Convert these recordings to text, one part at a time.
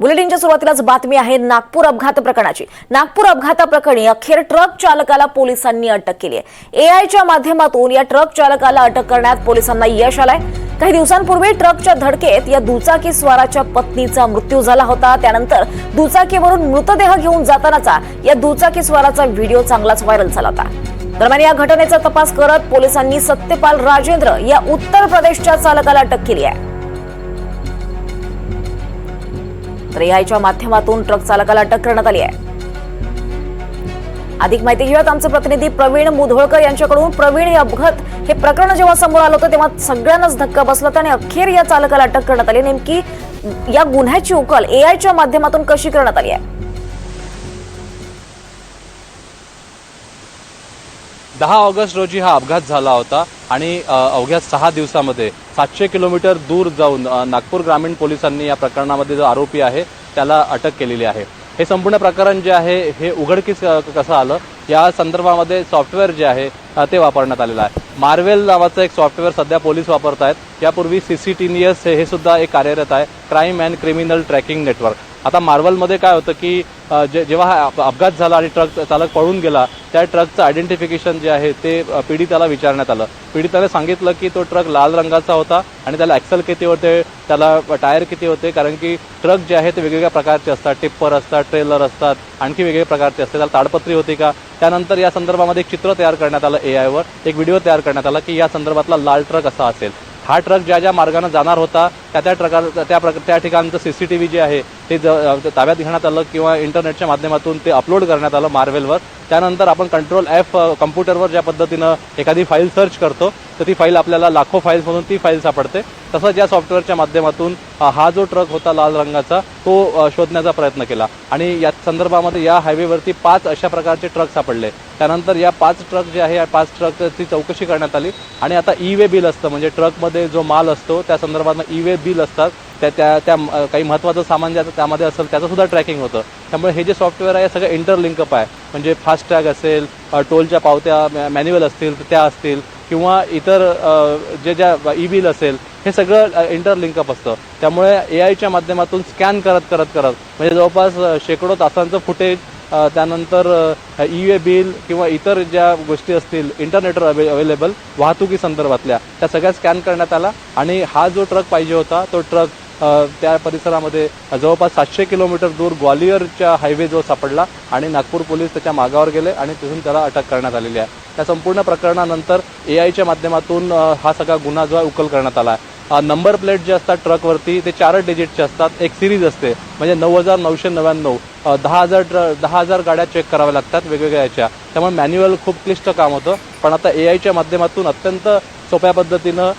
बुलेटिनच्या सुरुवातीलाच बातमी आहे नागपूर अपघात प्रकरणाची. नागपूर अपघाताप्रकरणी अखेर ट्रक चालकाला पोलिसांनी अटक केली आहे. एआयच्या माध्यमातून या ट्रक चालकाला अटक करण्यात पोलिसांना यश आलंय. काही दिवसांपूर्वी ट्रकच्या धडकेत या दुचाकी स्वाराच्या पत्नीचा मृत्यू झाला होता. त्यानंतर दुचाकीवरून मृतदेह घेऊन जातानाचा या दुचाकी स्वाराचा व्हिडिओ चांगलाच व्हायरल झाला होता. दरम्यान या घटनेचा तपास करत पोलिसांनी सत्यपाल राजेंद्र या उत्तर प्रदेशच्या चालकाला अटक केली आहे. तर एआयच्या माध्यमातून ट्रक चालकाला अटक करण्यात आली आहे. अधिक माहिती घेऊयात. आमचे प्रतिनिधी प्रवीण मुधोळकर यांच्याकडून. प्रवीण हे अपघात हे प्रकरण जेव्हा समोर आलं होतं तेव्हा सगळ्यांनाच धक्का बसला होता आणि अखेर या चालकाला अटक करण्यात आली. नेमकी या गुन्ह्याची उकल एआयच्या माध्यमातून कशी करण्यात आली आहे? दहा ऑगस्ट रोजी हा अपघात झाला होता आणि अवघ्या सहा दिवसामध्ये सातशे किलोमीटर दूर जाऊन नागपूर ग्रामीण पोलिसांनी या प्रकरणामध्ये जो आरोपी आहे त्याला अटक केलेली आहे. हे संपूर्ण प्रकरण जे आहे हे उघडकीस कसं आलं? या संदर्भामध्ये सॉफ्टवेअर जे आहे ते वापरण्यात आलेलं आहे. मार्वेल नावाचं एक सॉफ्टवेअर सध्या पोलीस वापरत आहेत यापूर्वी सी सी टी नियस हे सुद्धा एक कार्यरत आहे. Crime and criminal tracking network. आता मार्वलमध्ये काय होतं की जे जेव्हा हा अपघात झाला आणि ट्रक चालक पळून गेला त्या ट्रकचं आयडेंटिफिकेशन जे आहे ते पीडिताला विचारण्यात आलं. पीडिताने सांगितलं की तो ट्रक लाल रंगाचा होता आणि त्याला ॲक्सल किती होते त्याला टायर किती होते कारण की ट्रक जे आहे ते वेगवेगळ्या प्रकारचे असतात. टिप्पर असतात ट्रेलर असतात आणखी वेगवेगळ्या प्रकारचे असतात त्याला ताडपत्री होती का? त्यानंतर या संदर्भामध्ये एक चित्र तयार करण्यात आलं ए आयवर एक व्हिडिओ तयार करण्यात आला की या संदर्भातला लाल ट्रक असा असेल. हा ट्रक ज्या ज्या मार्गानं जाणार होता त्या त्या ट्रका त्या प्रक त्या ठिकाणचं C C T V J आहे ते ज ते ताब्यात घेण्यात आलं किंवा इंटरनेटच्या माध्यमातून ते अपलोड करण्यात आलं मार्वेलवर त्यानंतर आपण कंट्रोल ॲफ कम्प्युटरवर ज्या पद्धतीनं एखादी फाईल सर्च करतो तर ती फाईल आपल्याला लाखो फाईल्समधून ती फाईल सापडते. तसंच या सॉफ्टवेअरच्या माध्यमातून हा जो ट्रक होता लाल रंगाचा तो शोधण्याचा प्रयत्न केला. आणि या संदर्भामध्ये या हायवेवरती पाच अशा प्रकारचे ट्रक सापडले. त्यानंतर या पाच ट्रक जे आहे या पाच ट्रकची चौकशी करण्यात आली. आणि आता ई वे बिल असतं म्हणजे ट्रकमध्ये जो माल असतो त्या संदर्भात ई वे बिल असतात. त्या त्या त्या काही महत्त्वाचं सामान ज्याचं त्यामध्ये असेल त्याचं सुद्धा ट्रॅकिंग होतं. त्यामुळे हे जे सॉफ्टवेअर आहे हे सगळं इंटरलिंकअप आहे. म्हणजे फास्टॅग असेल टोलच्या पावत्या मॅन्युअल असतील त्या असतील किंवा इतर जे ज्या ई बिल असेल हे सगळं इंटरलिंकअप असतं. त्यामुळे ए आयच्या माध्यमातून स्कॅन करत करत करत म्हणजे जवळपास शेकडो तासांचं फुटेज त्यानंतर ई वे बिल किंवा इतर ज्या गोष्टी असतील इंटरनेटवर अवे अवेलेबल वाहतुकी संदर्भातल्या त्या सगळ्या स्कॅन करण्यात आला. आणि हा जो ट्रक पाहिजे होता तो ट्रक त्या परिसरामध्ये जवळपास सातशे किलोमीटर दूर ग्वालियरच्या हायवे जो सापडला आणि नागपूर पोलीस त्याच्या मागावर गेले आणि तिथून त्याला अटक करण्यात आलेली आहे. त्या संपूर्ण प्रकरणानंतर ए आयच्या माध्यमातून हा सगळा गुन्हा जो आहे उकल करण्यात आला आहे. नंबर प्लेट जे असतात ट्रकवरती ते चारच डिजिटचे असतात. एक सिरीज असते. म्हणजे नऊ हजार नऊशे नव्याण्णव. दहा हजार ट्र दहा हजार गाड्या चेक कराव्या लागतात वेगवेगळ्या याच्या. त्यामुळे मॅन्युअल खूप क्लिष्ट काम होतं. पण आता ए आयच्या माध्यमातून अत्यंत सोप्या पद्धतीनं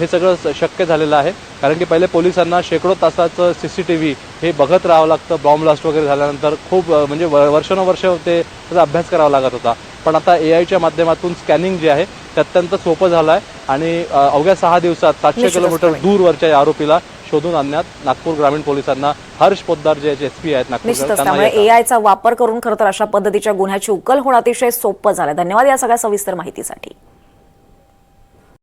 हे सगळं शक्य झालेलं आहे. कारण की पहिले पोलिसांना शेकडो तासाचं सी सी टी व्ही हे बघत राहावं लागतं. बॉम्ब ब्लास्ट वगैरे झाल्यानंतर खूप म्हणजे व- वर्षानुवर्ष ते त्याचा अभ्यास करावा लागत होता. पण आता ए आयच्या माध्यमातून स्कॅनिंग जे आहे ते अत्यंत सोपं झालं आहे आणि अवघ्या सहा दिवसात सातशे किलोमीटर. दूरवरच्या या आरोपीला शोधून आणण्यात नागपूर ग्रामीण पोलिसांना हर्ष पोद्दार जे एस पी आहेत नागपूर त्यामुळे. एआयचा वापर करून खरं तर अशा पद्धतीच्या गुन्ह्याची उकल होणं अतिशय सोपं झालं धन्यवाद या सगळ्या सविस्तर माहितीसाठी.